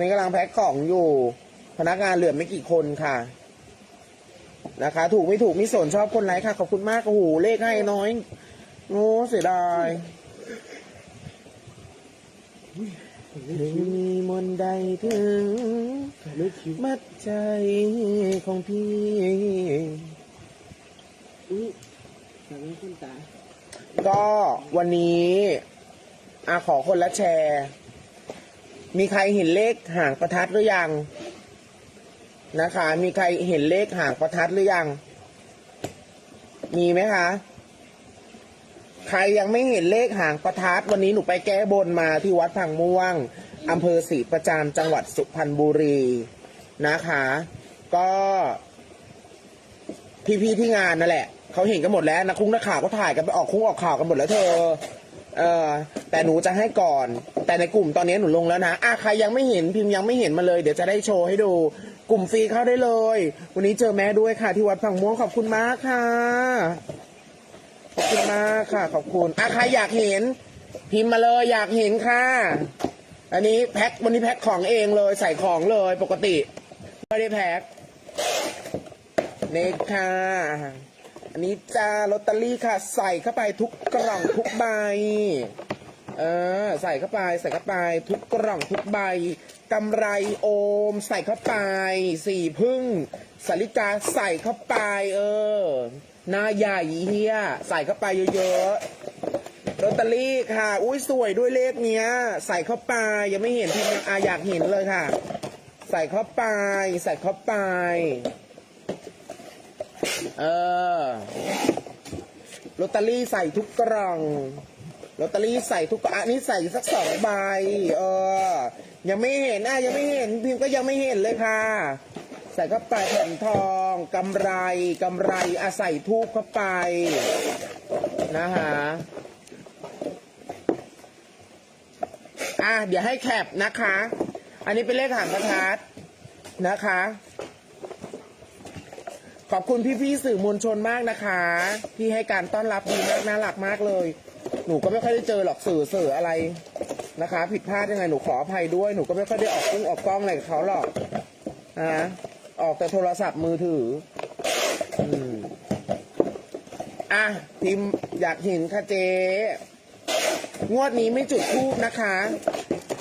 อนนี้กำลังแพ็คของอยู่ พนักงานเหลือไม่กี่คนค่ะ นะคะ ถูกไม่ถูกไม่สนชอบคนไหนค่ะ ขอบคุณมากโอ้โหเลขให้น้อยโง่เสียดายถึงมีมนต์ใดถึงไม่คิวมัดใจของพี่อุ้ยแต่ไม่ขึ้นตาก็วันนี้อาขอคนละแชร์ มีใครเห็นเลขห่างประทัดหรือยังนะคะ มีใครเห็นเลขห่างประทัดหรือยัง มีไหมคะ ใครยังไม่เห็นเลขห่างประทัดวันนี้หนูไปแก้บนมาที่วัดพังม่วงอำเภอศรีประจามจังหวัดสุพรรณบุรีนะคะ ก็พี่ๆที่งานนั่นแหละเขาเห็นกันหมดแล้วนักคุ้งนักข่าวก็ถ่ายกันไปออกคุ้งออกข่าวกันหมดแล้วเธอ เออแต่หนูจะให้ก่อน แต่ในกลุ่มตอนนี้หนูลงแล้วนะอะใครยังไม่เห็นพิมพ์ยังไม่เห็นมาเลย เดี๋ยวจะได้โชว์ให้ดู กลุ่มฟรีเข้าได้เลย วันนี้เจอแม่ด้วยค่ะ ที่วัดฝั่งม่วงขอบคุณมากค่ะขอบคุณมากค่ะ ขอบคุณอะใครอยากเห็น พิมพ์มาเลยอยากเห็นค่ะ อันนี้แพ็ควันนี้แพ็คของเองเลยใส่ของเลยปกติ ไม่ได้แพ็คเนกค่ะ อันนี้จ้าลอตเตอรี่ค่ะ ใส่เข้าไปทุกกล่องทุกใบ เออ ใส่เข้าไปใส่เข้าไป ทุกกล่องทุกใบกำไรโอม ใส่เข้าไป สี่พึ่งสาลิกาใส่เข้าไป เออหน้าใหญ่เฮียใส่เข้าไปเยอะๆลอตเตอรี่ค่ะ อุ้ยสวยด้วยเลขเนี้ย ใส่เข้าไปยังไม่เห็นพิมพ์ยังอาอยากเห็นเลยค่ะ ใส่เข้าไป ใส่เข้าไป เออลอตเตอรี่ใส่ทุกกล่องลอตเตอรี่ใส่ทุกกล่องอันนี้ใส่สักสองใบเออ ยังไม่เห็นอะยังไม่เห็นพิมพ์ก็ยังไม่เห็นเลยค่ะ ใส่เข้าไปแผ่นทองกำไรกำไรอะใส่ทูบเข้าไป นะฮะอะเดี๋ยวให้แคปนะคะ อันนี้เป็นเลขหางประทัดนะคะ ขอบคุณพี่ๆสื่อมวลชนมากนะคะ ที่ให้การต้อนรับดีมากน่ารักมากเลย หนูก็ไม่ค่อยได้เจอหรอกสื่อสื่ออะไรนะคะ ผิดพลาดยังไงหนูขออภัยด้วยหนูก็ไม่ค่อยได้ออกกล้องออกกล้องอะไรกับเขาหรอกนะออกแต่โทรศัพท์มือถืออือะพิมอยากเห็นค่ะเจ๊งวดนี้ไม่จุดทูบนะคะ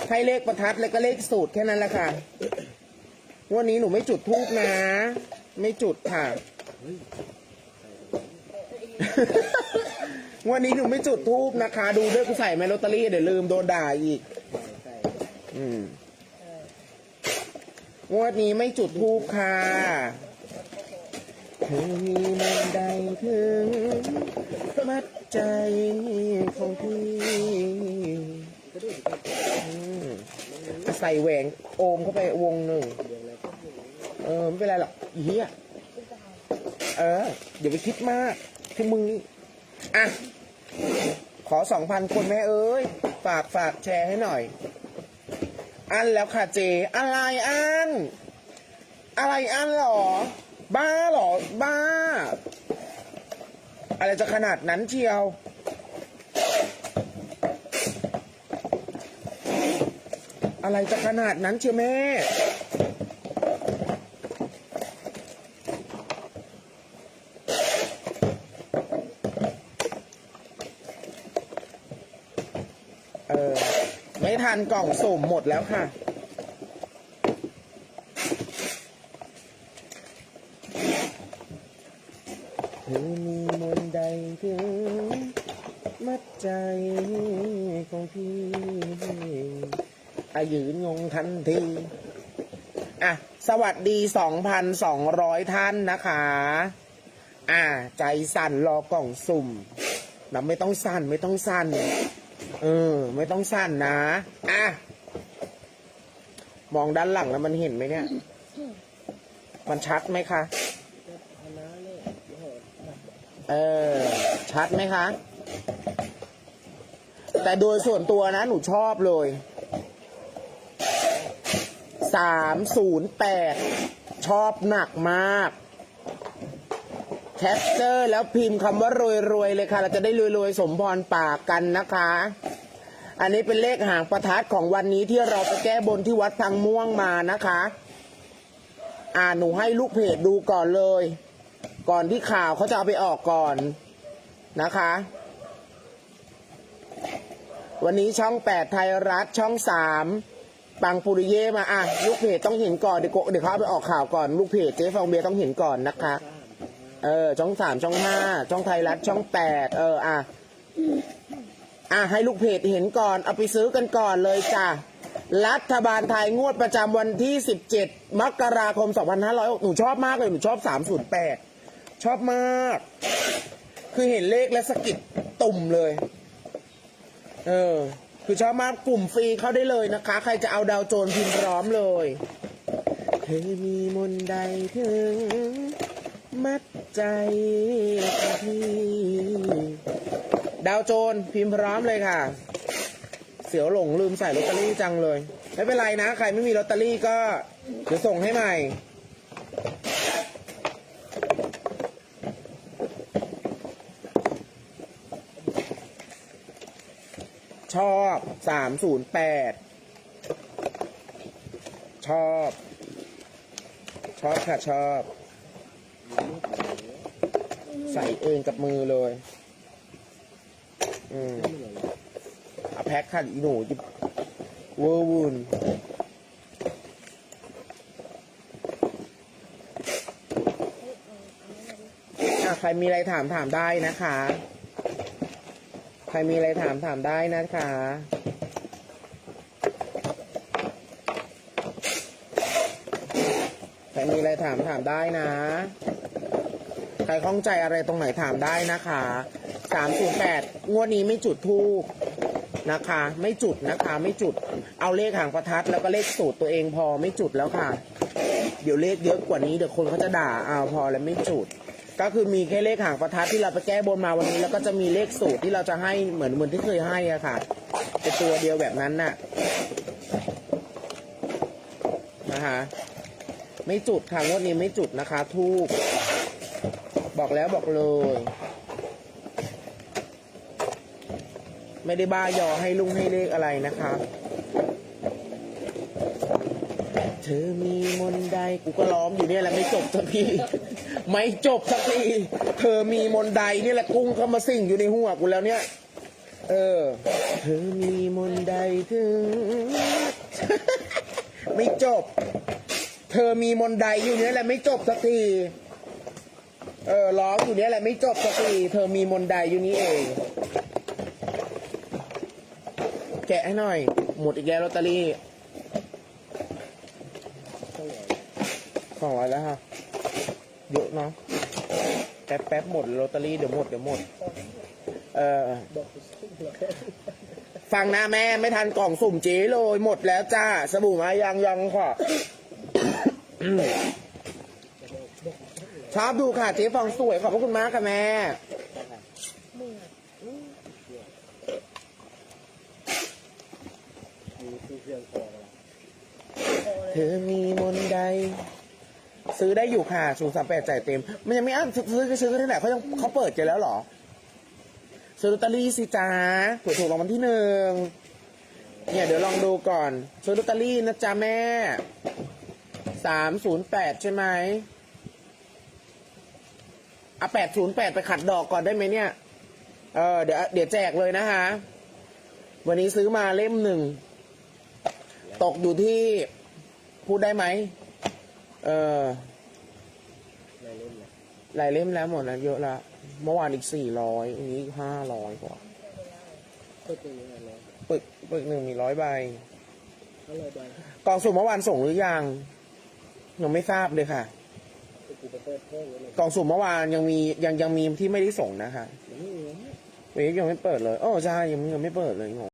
ให้เลขประทัดแล้วก็เลขสูตรแค่นั้นแหละค่ะ งวดนี้หนูไม่จุดทูบนะ ไม่จุดค่ะงวันนี้หนูไม่จุดทูบนะคะ ดูด้วยกูใส่ไหมลอตเตอรี่เดี๋ยวลืมโดนด่าอีกใส่อืมงวดนี้ไม่จุดทูบค่ะถึงมีมันใดถึง มัดใจของพี่อืมใส่แหวนโอมเข้าไปวงหนึ่ง ออไม่เป็นไรหรอกอีเหี้ยเออเดี๋ยวไปคิดมากที่มึงนี่อะขอสองพันคนแม่เอ้ย ฝากฝากแชร์ให้หน่อย อันแล้วค่ะเจ อะไรอัน อะไรอันหรอ บ้าหรอ บ้า อะไรจะขนาดนั้นเชียว อะไรจะขนาดนั้นเชียวแม่ พันกล่องสุ่มหมดแล้วค่ะถึงมีมนต์ใดถึงมัดใจของพี่อายืนงงทันที อะ สวัสดี 2,200 ท่านนะคะ อ่า ใจสั่นรอกล่องสุ่มเราไม่ต้องสั่นไม่ต้องสั่น เออ ไม่ต้องสั่นนะอะมองด้านหลังแล้วมันเห็นไหมเนี่ย มันชัดไหมคะเลยโอ้โหเออ ชัดไหมคะ แต่โดยส่วนตัวนะ หนูชอบเลยสามศูนย์แปดชอบหนักมาก แคปเจอร์แล้วพิมพ์คำว่ารวยๆเลยค่ะ เราจะได้รวยๆ สมพรปากกันนะคะ อันนี้เป็นเลขหางประทัดของวันนี้ที่เราไปแก้บนที่วัดพังม่วงมานะคะ อ่าหนูให้ลูกเพจดูก่อนเลย ก่อนที่ข่าวเขาจะเอาไปออกก่อนนะคะ วันนี้ช่องแปดไทยรัฐช่องสามปังปุริเย่มาอะลูกเพจต้องเห็นก่อนเดี๋ยวเดี๋ยวเขาเอาไปออกข่าวก่อน ลูกเพจเจ๊ฟองเบียร์ต้องเห็นก่อนนะคะ เออ ช่องสามช่องห้าช่องไทยรัฐช่องแปดเอออะอะให้ลูกเพจเห็นก่อน เอาไปซื้อกันก่อนเลยจ้ะ รัฐบาลไทยงวดประจำวันที่ 17 มกราคม 2506หนูชอบมากเลย หนูชอบ 308 ชอบมาก คือเห็นเลขแล้วสะกิดตุ่มเลย เออ คือชอบมากกลุ่มฟรีเข้าได้เลยนะคะ ใครจะเอาดาวโจรพิมพ์พร้อมเลย เธอมีมนใดถึง มัด ใจพี่ดาวโจรพิมพ์พร้อมเลยค่ะ เสียวหลงลืมใส่ลอตเตอรี่จังเลย ไม่เป็นไรนะ ใครไม่มีลอตเตอรี่ก็เดี๋ยวส่งให้ใหม่ชอบสามศูนย์แปดชอบ ชอบค่ะ ชอบ ใส่เองกับมือเลย อืมเอาแพ็คค่ะอีหนูจิบเวอร์วูนอะใครมีอะไรถามถามได้นะคะ ใครมีอะไรถามถามได้นะคะใครมีอะไรถามถามได้นะ ครข้องใจอะไรตรงไหนถามได้นะคะสามศูนย์แปดงวดนี้ไม่จุดทูบนะคะ ไม่จุดนะคะไม่จุด เอาเลขหางประทัดแล้วก็เลขสูตรตัวเองพอไม่จุดแล้วค่ะ เดี๋ยวเลขเยอะกว่านี้เดี๋ยวคนเขาจะด่าเอาพอแล้วไม่จุด ก็คือมีแค่เลขหางประทัดที่เราไปแก้บนมาวันนี้ แล้วก็จะมีเลขสูตรที่เราจะให้เหมือนเหมือนที่เคยให้อะค่ะเป็นตัวเดียวแบบนั้นน่ะนะคะไม่จุดค่ะงวดนี้ไม่จุดนะคะ ทูบ บอกแล้วบอกเลย ไม่ได้บ้ายอให้ลุงให้เลขอะไรนะคะ เธอมีมนใดกูก็ล้อมอยู่เนี่ยแหละไม่จบสักทีไม่จบสักทีเธอมีมนใดนี่แหละกุ้งเข้ามาสิ่งอยู่ในหัวกูแล้วเนี่ย เออ เธอมีมนใดถึง ไม่จบ เธอมีมนใดอยู่เนี่ยแหละไม่จบสักที เออร้องอยู่เนี่ยแหละไม่จบสักทีเธอมีมนต์ใดอยู่นี่เอง แกะให้หน่อย หมดอีกแล้วลอตเตอรี่เท่าไหร่สองร้อยแล้วค่ะเยอะเนาะแป๊บแป๊บหมดลอตเตอรี่เดี๋ยวหมดเดี๋ยวหมด เออ ฟังนะแม่ไม่ทันกล่องสุ่มเจ๊เลยหมดแล้วจ้า สบู่มายังยังค่ะ ชอบดูค่ะ เจ๊ฟองสวย ขอบพระคุณมากค่ะแม่ เธอมีมนต์ใด ซื้อได้อยู่ค่ะศูนย์สามแปดจ่ายเต็ม มันยังไม่อั้นซื้อก็ซื้อที่ไหนเขายังเขาเปิดกันแล้วเหรอ ซื้อลอตเตอรี่สิจ้าถูกถูกรางวัลที่หนึ่ง เนี่ยเดี๋ยวลองดูก่อน ซื้อลอตเตอรี่นะจ๊ะแม่สามศูนย์แปดใช่ไหม อะแปดศูนย์แปดไปขัดดอกก่อนได้ไหมเนี่ย เออเดี๋ยวเดี๋ยวแจกเลยนะคะ วันนี้ซื้อมาเล่มหนึ่ง ตกอยู่ที่พูดได้ไหม เออในเล่มเนี่ยหลายเล่มแล้วหมดแล้วเยอะละเมื่อวานอีกสี่ร้อยอันนี้ห้าร้อยกว่าก็เป็นยังไงเนาะปึกปึกหนึ่งมีร้อยใบก็เลยไปกล่องสุ่มเมื่อวานส่งหรือยังยังไม่ทราบเลยค่ะไป กูไปเปิดเพิ่มเลยกล่องสุ่มเมื่อวานยังมียังยังมีที่ไม่ได้ส่งนะคะมันไม่มีนะเวฟยังไม่เปิดเลยโอ้ใช่ยังยังไม่เปิดเลยงง